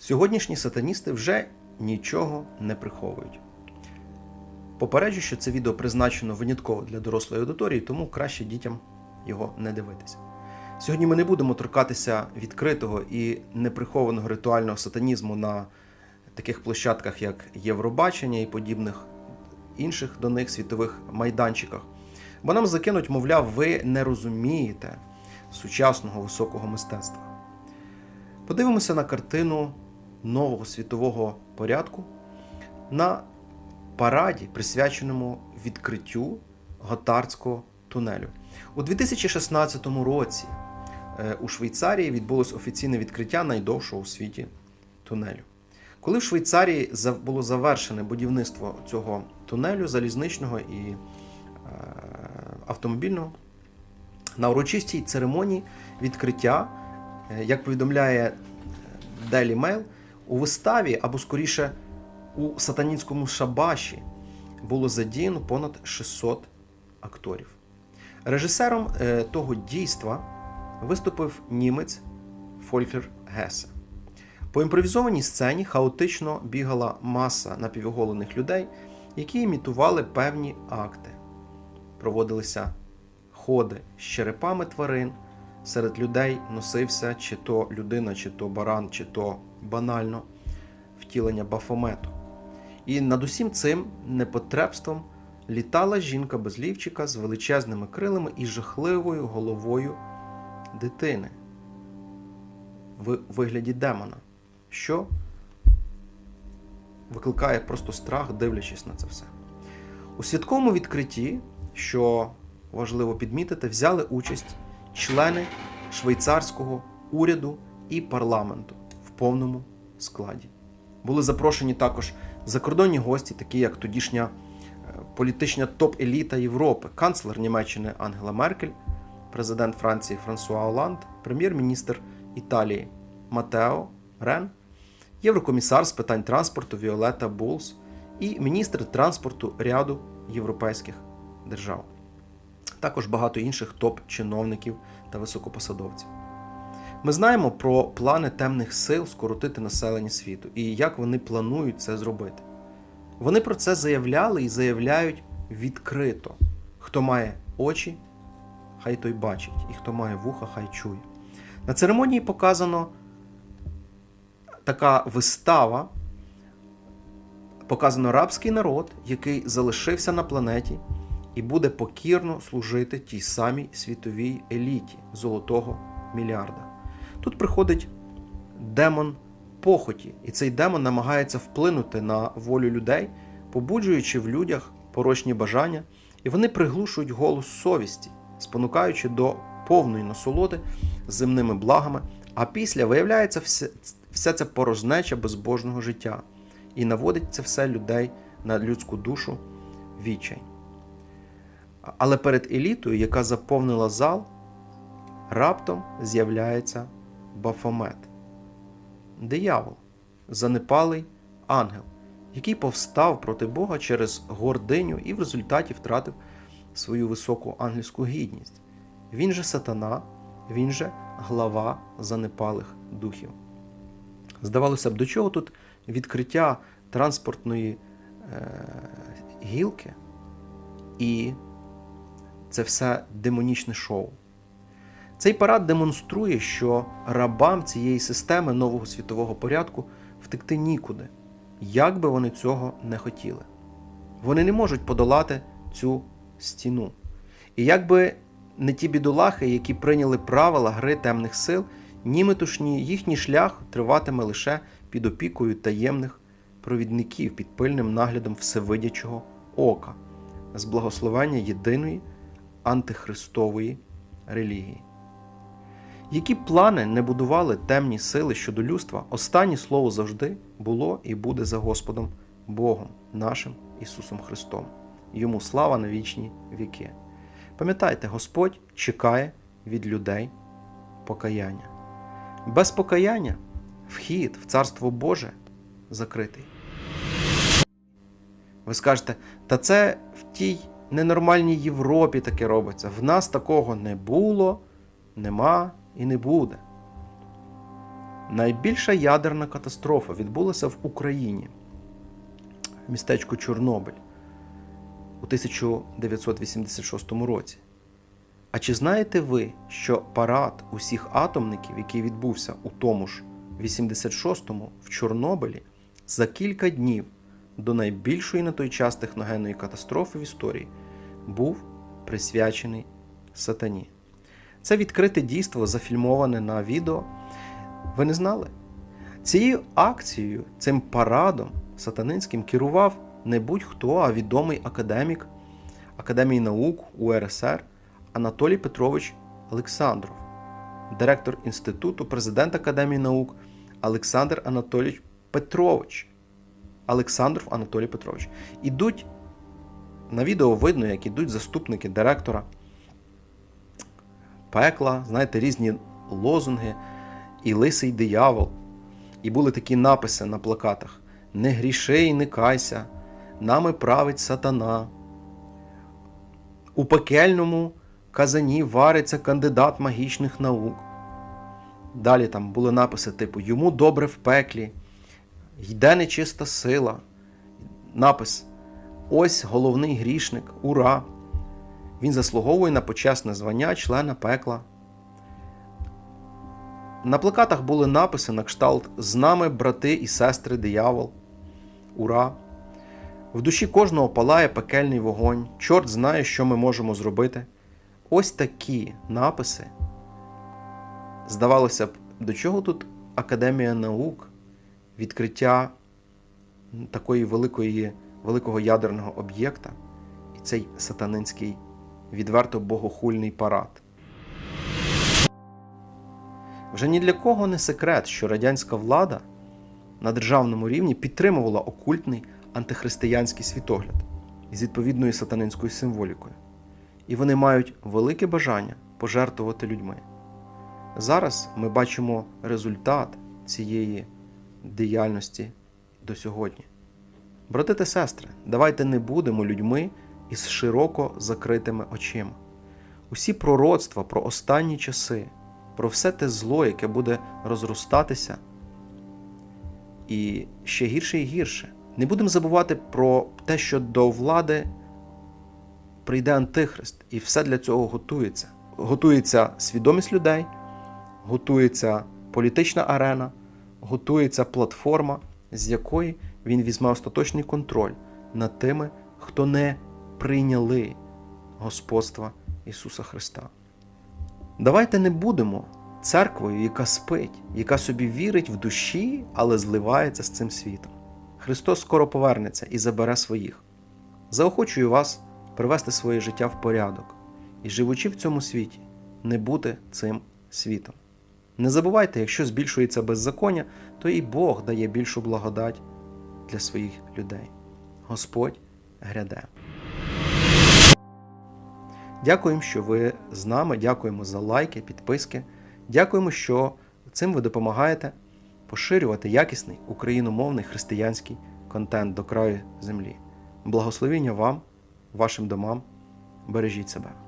Сьогоднішні сатаністи вже нічого не приховують. Попереджу, що це відео призначено винятково для дорослої аудиторії, тому краще дітям його не дивитися. Сьогодні ми не будемо торкатися відкритого і неприхованого ритуального сатанізму на таких площадках, як Євробачення і подібних інших до них світових майданчиках. Бо нам закинуть, мовляв, ви не розумієте сучасного високого мистецтва. Подивимося на картину нового світового порядку на параді, присвяченому відкриттю Готардського тунелю. У 2016 році е, у Швейцарії відбулось офіційне відкриття найдовшого у світі тунелю. Коли в Швейцарії було завершене будівництво цього тунелю залізничного і е, автомобільного, на урочистій церемонії відкриття, е, як повідомляє Daily Mail, у виставі, або скоріше у сатанінському шабаші було задіяно понад 600 акторів. Режисером е, того дійства виступив німець Фолькер Гесе. По імпровізованій сцені хаотично бігала маса напівоголених людей, які імітували певні акти. Проводилися ходи з черепами тварин. Серед людей носився чи то людина, чи то баран, чи то банально втілення бафомету. І над усім цим непотребством літала жінка без лівчика з величезними крилами і жахливою головою дитини в вигляді демона, що викликає просто страх, дивлячись на це все. У святковому відкритті, що важливо підмітити, взяли участь члени швейцарського уряду і парламенту повному складі. Були запрошені також закордонні гості, такі як тодішня е, політична топ-еліта Європи, канцлер Німеччини Ангела Меркель, президент Франції Франсуа Оланд, прем'єр-міністр Італії Матео Рен, єврокомісар з питань транспорту Віолета Булс і міністр транспорту ряду європейських держав. Також багато інших топ-чиновників та високопосадовців. Ми знаємо про плани темних сил скоротити населення світу і як вони планують це зробити. Вони про це заявляли і заявляють відкрито. Хто має очі, хай той бачить, і хто має вуха, хай чує. На церемонії показано така вистава. Показано рабський народ, який залишився на планеті і буде покірно служити тій самій світовій еліті золотого мільярда. Тут приходить демон похоті, і цей демон намагається вплинути на волю людей, побуджуючи в людях порочні бажання, і вони приглушують голос совісті, спонукаючи до повної насолоди земними благами, а після виявляється все, все це порожнеча безбожного життя, і наводить це все людей на людську душу відчай. Але перед елітою, яка заповнила зал, раптом з'являється Бафомет, диявол, занепалий ангел, який повстав проти Бога через гординю і в результаті втратив свою високу ангельську гідність. Він же сатана, він же глава занепалих духів. Здавалося б, до чого тут відкриття транспортної е, гілки і це все демонічне шоу. Цей парад демонструє, що рабам цієї системи нового світового порядку втекти нікуди, як би вони цього не хотіли. Вони не можуть подолати цю стіну. І якби не ті бідолахи, які прийняли правила гри темних сил, ні метушні їхній шлях триватиме лише під опікою таємних провідників під пильним наглядом всевидячого ока, з благословення єдиної антихристової релігії. Які плани не будували темні сили щодо людства, останнє слово завжди було і буде за Господом Богом, нашим Ісусом Христом. Йому слава на вічні віки. Пам'ятайте, Господь чекає від людей покаяння. Без покаяння вхід в Царство Боже закритий. Ви скажете, та це в тій ненормальній Європі таке робиться. В нас такого не було, нема і не буде. Найбільша ядерна катастрофа відбулася в Україні в містечку Чорнобиль у 1986 році. А чи знаєте ви, що парад усіх атомників, який відбувся у тому ж 86-му в Чорнобилі, за кілька днів до найбільшої на той час техногенної катастрофи в історії, був присвячений сатані? Це відкрите дійство зафільмоване на відео. Ви не знали? Цією акцією, цим парадом сатанинським керував не будь-хто, а відомий академік Академії наук УРСР Анатолій Петрович Олександров, директор інституту, президент Академії наук Олександр Анатолійович Петрович. Олександров Анатолій Петрович. Ідуть на відео видно, як ідуть заступники директора пекла, знаєте, різні лозунги і лисий диявол. І були такі написи на плакатах: Не гріши і не кайся, нами править сатана. У пекельному казані вариться кандидат магічних наук. Далі там були написи типу Йому добре в пеклі, йде нечиста сила. Напис Ось головний грішник, ура! Він заслуговує на почесне звання члена пекла. На плакатах були написи на кшталт З нами брати і сестри диявол. Ура! В душі кожного палає пекельний вогонь. Чорт знає, що ми можемо зробити. Ось такі написи. Здавалося б, до чого тут Академія наук, відкриття такої великої, великого ядерного об'єкта і цей сатанинський відверто богохульний парад. Вже ні для кого не секрет, що радянська влада на державному рівні підтримувала окультний антихристиянський світогляд із відповідною сатанинською символікою. І вони мають велике бажання пожертвувати людьми. Зараз ми бачимо результат цієї діяльності до сьогодні. Брати та сестри, давайте не будемо людьми із широко закритими очима. Усі пророцтва про останні часи, про все те зло, яке буде розростатися, і ще гірше і гірше. Не будемо забувати про те, що до влади прийде Антихрист, і все для цього готується. Готується свідомість людей, готується політична арена, готується платформа, з якої він візьме остаточний контроль над тими, хто не прийняли господства Ісуса Христа. Давайте не будемо церквою, яка спить, яка собі вірить в душі, але зливається з цим світом. Христос скоро повернеться і забере своїх. Заохочую вас привести своє життя в порядок і, живучи в цьому світі, не бути цим світом. Не забувайте, якщо збільшується беззаконня, то і Бог дає більшу благодать для своїх людей. Господь гряде. Дякуємо, що ви з нами. Дякуємо за лайки, підписки. Дякуємо, що цим ви допомагаєте поширювати якісний україномовний християнський контент до краю землі. Благословіння вам, вашим домам. Бережіть себе.